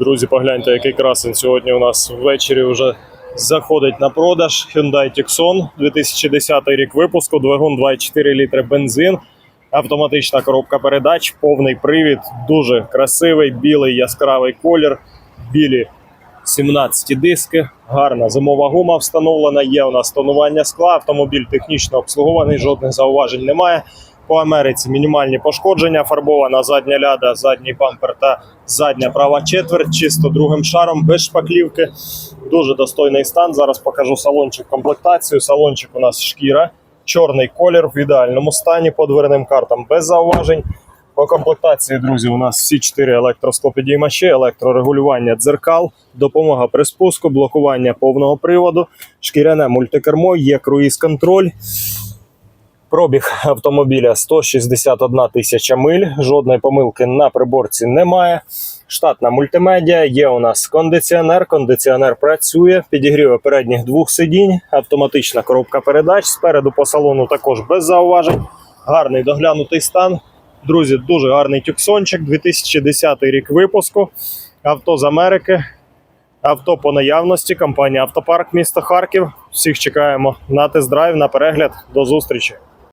Друзі, погляньте, який красень сьогодні у нас ввечері вже заходить на продаж. Hyundai Tucson, 2010 рік випуску, двигун 2,4 літри бензин, автоматична коробка передач, повний привід, дуже красивий, білий яскравий колір, білі 17 диски, гарна зимова гума встановлена. Є у нас тонування скла, автомобіль технічно обслугований, жодних зауважень немає. По Америці мінімальні пошкодження, фарбована задня ляда, задній бампер та задня права четверть, чисто другим шаром, без шпаклівки. Дуже достойний стан. Зараз покажу салончик комплектацію. Салончик у нас шкіра, чорний колір в ідеальному стані по дверним картам без зауважень. По комплектації, друзі, у нас всі чотири електроскопідіймачі, електрорегулювання дзеркал, допомога при спуску, блокування повного приводу, шкіряне мультикермо, є круїз-контроль. Пробіг автомобіля 161 тисяча миль. Жодної помилки на приборці немає. Штатна мультимедіа. Є у нас кондиціонер. Кондиціонер працює. Підігріви передніх двох сидінь. Автоматична коробка передач. Спереду по салону також без зауважень. Гарний доглянутий стан. Друзі, дуже гарний тюксончик. 2010 рік випуску. Авто з Америки. Авто по наявності. Компанія Автопарк місто Харків. Всіх чекаємо на тест-драйв, на перегляд. До зустрічі.